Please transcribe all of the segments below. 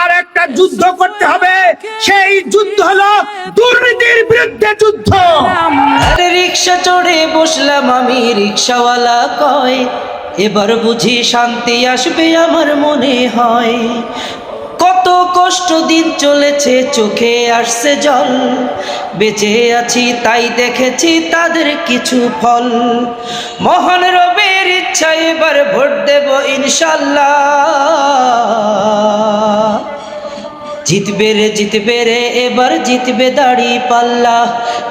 আর একটা যুদ্ধ করতে হবে। সেই যুদ্ধ হলো দুর্নীতির বিরুদ্ধে যুদ্ধ। রিক্সা চড়ে বসলাম আমি, রিক্সাওয়ালা কয়, এবার বুঝি শান্তি আসবে আমার মনে হয়। কত কষ্ট দিন চলেছে, চোখে আসছে জল। বেঁচে আছি তাই দেখেছি তাদের কিছু ফল। মহান রবের ইচ্ছা, এবার ভোট দেব ইনশাল্লাহ। জিতবে রে জিতবে রে, এবার জিতবে দাড়ি পাল্লা।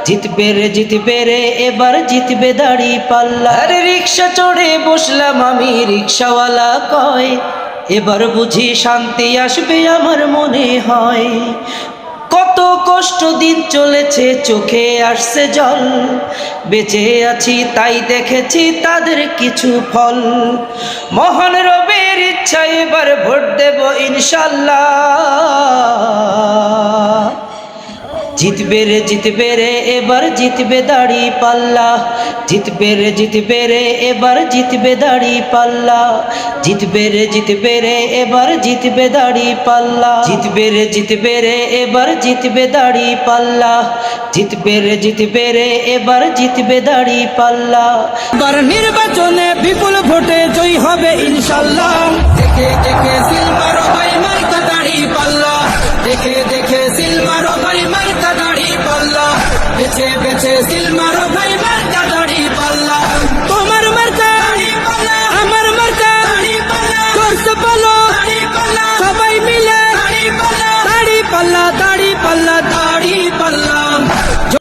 জিতবে রে জিতবে রে, এবার জিতবে দাড়ি পাল্লা। আরে রিক্সা চড়ে বসলাম আমি, রিক্সাওয়ালা কয়, এবার বুঝি শান্তি আসবে আমার মনে হয়। কষ্ট দিন চলেছে, চোখে আসছে জল। বেঁচে আছি তাই দেখেছি তাদের কিছু ফল। মহান রবের ইচ্ছা এবার ভোট দেব ইনশাল্লাহ। জিতবে রে জিতবে রে এবার জিতবে দাড়ি পাল্লা জিতবে রে জিতবে রে এবার জিতবে দাড়ি পাল্লা জিতবে রে জিতবে রে এবার জিতবে দাড়ি পাল্লা জিতবে রে জিতবে রে এবার জিতবে দাড়ি পাল্লা জিতবে রে জিতবে রে এবার জিতবে দাড়ি পাল্লা এবার নির্বাচনে বিপুল ভোটে জয়ী হবে ইনশাল্লাহ দেখে দেখে সিলভার ভাই মার্কা দাড়ি পাল্লা দেখে দেখে সিলভার ভাই সিল মারো ভাই মার্কা দাড়ি পাল্লা তোমার মার্কা আমার মার্কা করছে পালো সবাই মিলে দাড়ি পাল্লা দাড়ি পাল্লা দাড়ি